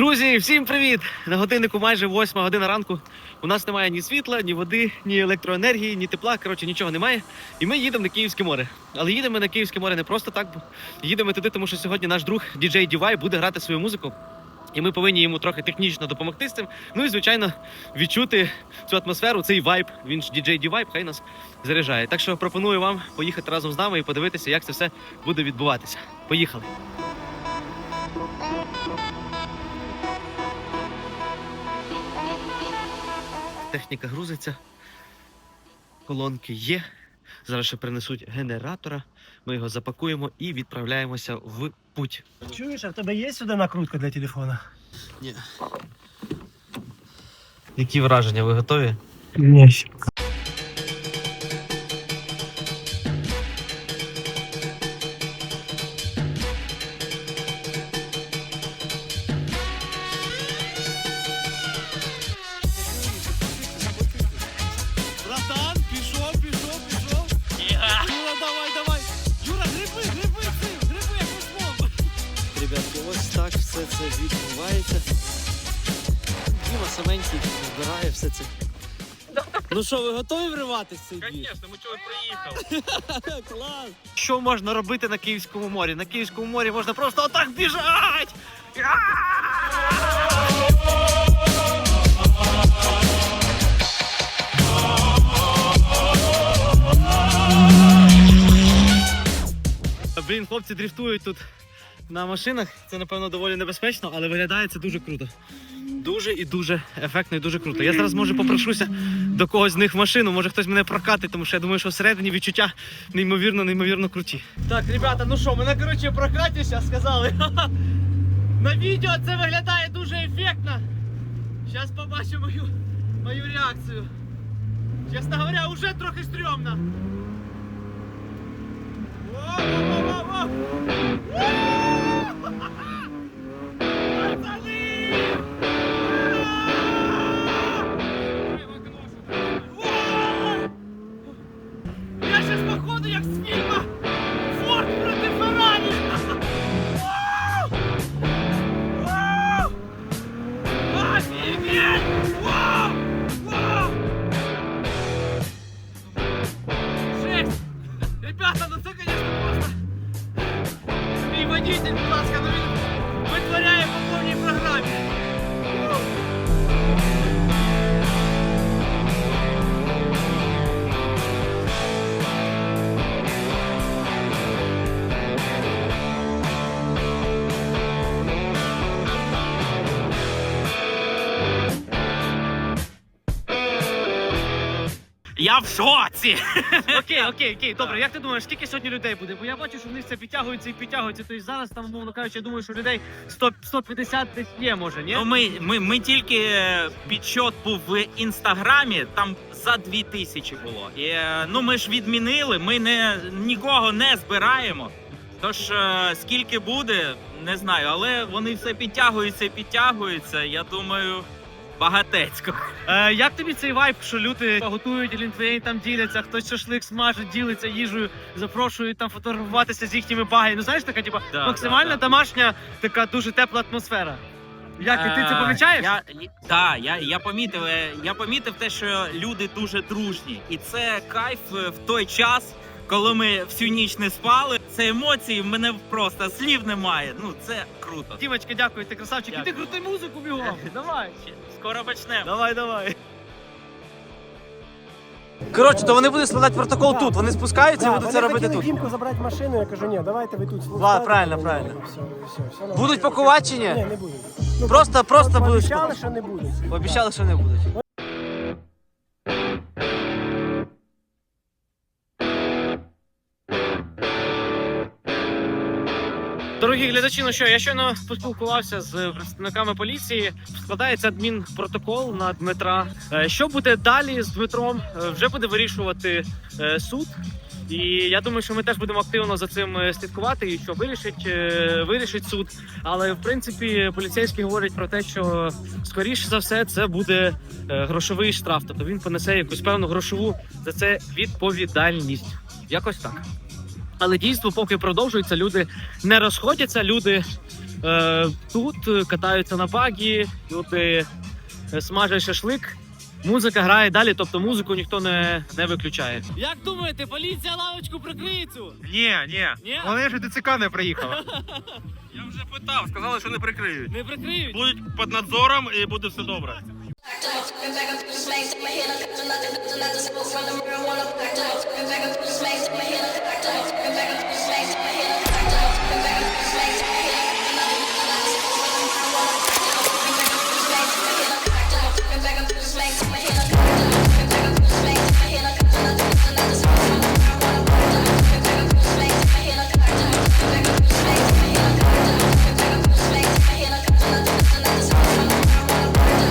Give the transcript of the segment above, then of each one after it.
Друзі, всім привіт! На годиннику майже 8 година ранку. У нас немає ні світла, ні води, ні електроенергії, ні тепла. Коротше, нічого немає. І ми їдемо на Київське море. Але їдемо на Київське море не просто так. Їдемо туди, тому що сьогодні наш друг діджей Дівай буде грати свою музику. І ми повинні йому трохи технічно допомогти з цим. Ну і звичайно відчути цю атмосферу, цей вайб. Він ж діджей Дівайб, хай нас заряджає. Так що пропоную вам поїхати разом з нами і подивитися, як це все буде відбуватися. Поїхали. Техніка грузиться, колонки є. Зараз ще принесуть генератора. Ми його запакуємо і відправляємося в путь. Чуєш, а в тебе є сюди накрутка для телефона? Ні. Які враження? Ви готові? Ні. Все це відбувається. Діма саменький збирає все це. Ну що, ви готові вриватися в цей двіж? Звісно, ми чого приїхали. Клас! Що можна робити на Київському морі? На Київському морі можна просто отак біжать! Блін, хлопці дріфтують тут на машинах. Це, напевно, доволі небезпечно, але виглядає це дуже круто. Дуже і дуже ефектно і дуже круто. Я зараз може попрошуся до когось з них в машину, може хтось мене прокатить, тому що я думаю, що всередині відчуття неймовірно, неймовірно круті. Так, ребята, ну що, мене коротше прокаті зараз сказали. На відео це виглядає дуже ефектно. Зараз побачимо мою, мою реакцію. Чесно говоря, уже трохи стрьомно. Во-во-во-во-во! Я в шоці. Окей, окей, окей, добре. Як ти думаєш, скільки сьогодні людей буде? Бо я бачу, що вони все підтягуються і підтягуються. Тобто зараз там, умовно кажучи, я думаю, що людей 100, 150 десь є, може, ні? Ну, ми, ми, ми тільки е, підсчет був в інстаграмі, там за дві тисячі було. І, е, ну ми ж відмінили, ми не нікого не збираємо. Тож е, скільки буде, не знаю, але вони все підтягуються і підтягуються. Я думаю, багатецько. Е, як тобі цей вайб, що люди готують лінтвейн, там діляться, хтось шашлик смажить, ділиться їжею, запрошують там фотографуватися з їхніми багами. Ну знаєш, така типа Да, максимально да, да. домашня, така дуже тепла атмосфера. Як і ти це Е, помічаєш? Я, так, я, я помітив. е, Я помітив те, що люди дуже дружні, і це кайф е, в той час, коли ми всю ніч не спали. Це емоції. в мене просто слів немає. Ну це круто. Дімочка, дякую, ти красавчик. Дякую. Іди крути музику бігом. Давай. Скоро почнемо. Давай, давай. Коротше, то вони будуть складати протокол тут. Вони спускаються і будуть вони це робити хотіли тут. Дімку забрати машину, я кажу, ні, давайте ви тут Ладно, правильно, Ні, правильно. Все, все, все, нормально. Будуть пакувати чи Ні, ні? не будуть. Ну, Просто, просто будуть. Обіцяли, що не будуть. Обіцяли, що не будуть. Дорогі глядачі, ну що, я щойно поспілкувався з представниками поліції. Складається адмінпротокол на Дмитра. Е, Що буде далі з Дмитром? Е, Вже буде вирішувати е, суд. І я думаю, що ми теж будемо активно за цим слідкувати, і що вирішить, вирішить суд. Але в принципі поліцейські говорять про те, що скоріше за все це буде грошовий штраф. Тобто він понесе якусь певну грошову за це відповідальність. Якось так. Але дійство поки продовжується, люди не розходяться, люди Е, тут е, катаються на багі, люди е, смажать шашлик. Музика грає далі, тобто музику ніхто не, не виключає. Як думаєте, поліція лавочку прикриє цю? Ні, ні. Ні? Вони ж ДЦК не приїхала. Я вже питав, сказали, що не прикриють. Не прикриють. Будуть під надзором і буде все добре.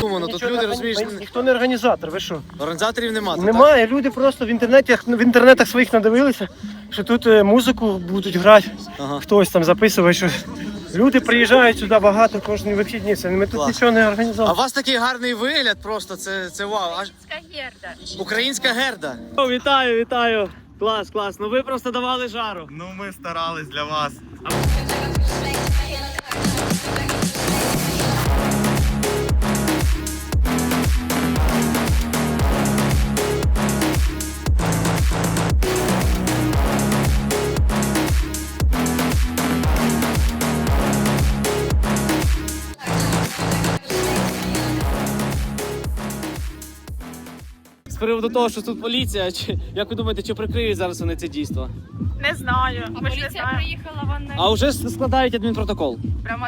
Думано, тут люди розумієш, Ніхто не організатор, ви що? організаторів немає. Немає, люди просто в інтернеті в інтернетах своїх надивилися, що тут е, музику будуть грати. Ага. хтось там записує що Люди приїжджають сюди багато кожні вихідні. Це ми тут Клас. нічого не А у вас такий гарний вигляд, просто це, це вау. Аж Герда. українська герда. О, вітаю, вітаю. Клас, клас. Ну ви просто давали жару. Ну ми старались для вас. Приводу того, що тут поліція, чи як ви думаєте, чи прикриють зараз вони це дійство? Не знаю. А Ми ж не поліція знаємо. приїхала, вони А вже складають адмінпротокол. Прямо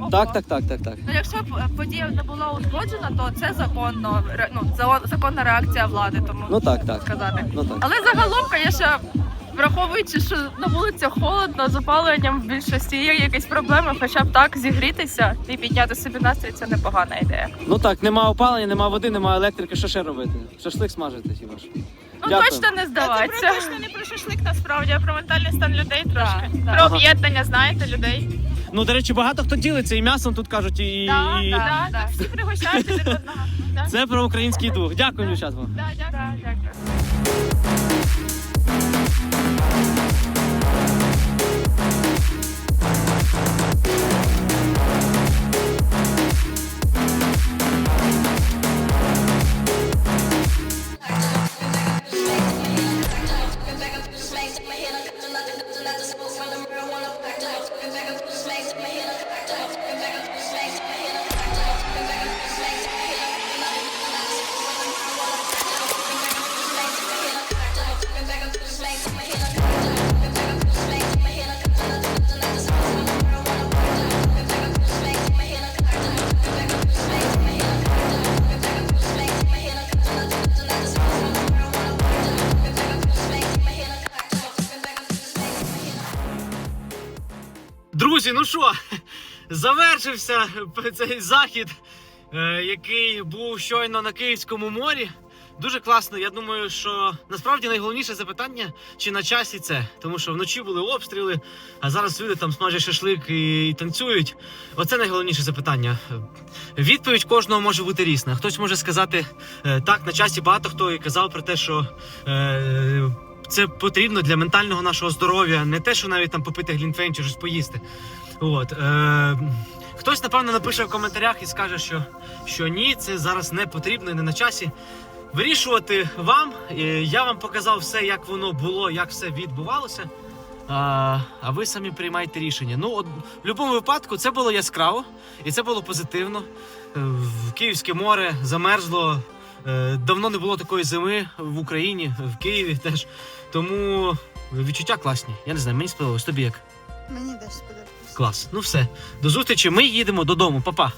ого. Так, так, так, так, так. Ну, якщо б подія не була узгоджена, то це законно ре- ну, за- законна реакція влади, тому Ну так, так. сказати. Ну так. Але загалом, звісно, враховуючи, що на вулиці холодно, з опаленням в більшості є якісь проблеми, хоча б так зігрітися і підняти собі настрій це непогана ідея. Ну так, нема опалення, нема води, нема електрики. Що ще робити? Шашлик смажити хіба ж? Ну Дякую. точно не здаватися. Це точно не про шашлик насправді, а про ментальний стан людей трошки. Так, Про об'єднання, знаєте, людей. Ну, до речі, багато хто ділиться і м'ясом тут кажуть, і. Так, і- так. Да, да, всі пригощаються від одного. Да. Це про український дух. Дякую, дівчатко. Да, дякую. Дякую. Друзі, ну що, завершився цей захід, е, який був щойно на Київському морі. Дуже класно. Я думаю, що насправді найголовніше запитання, чи на часі це. Тому що вночі були обстріли, а зараз люди там смажать шашлик і, і танцюють. Оце найголовніше запитання. Відповідь кожного може бути різна. Хтось може сказати е, так, на часі багато хто і казав про те, що. Е, це потрібно для ментального нашого здоров'я, не те, що навіть там попити глінтвейн чи щось поїсти. От, е, хтось, напевно, напише в коментарях і скаже, що, що ні, це зараз не потрібно і не на часі. Вирішувати вам. Я вам показав все, як воно було, як все відбувалося. А, а ви самі приймайте рішення. Ну, от, в будь-якому випадку це було яскраво і це було позитивно. Е, В Київське море замерзло. Е, Давно не було такої зими в Україні, в Києві теж. Тому відчуття класні. Я не знаю, мені сподобалось. Тобі як? Мені теж сподобалось. Клас. Ну все. До зустрічі. Ми їдемо додому. Па-па.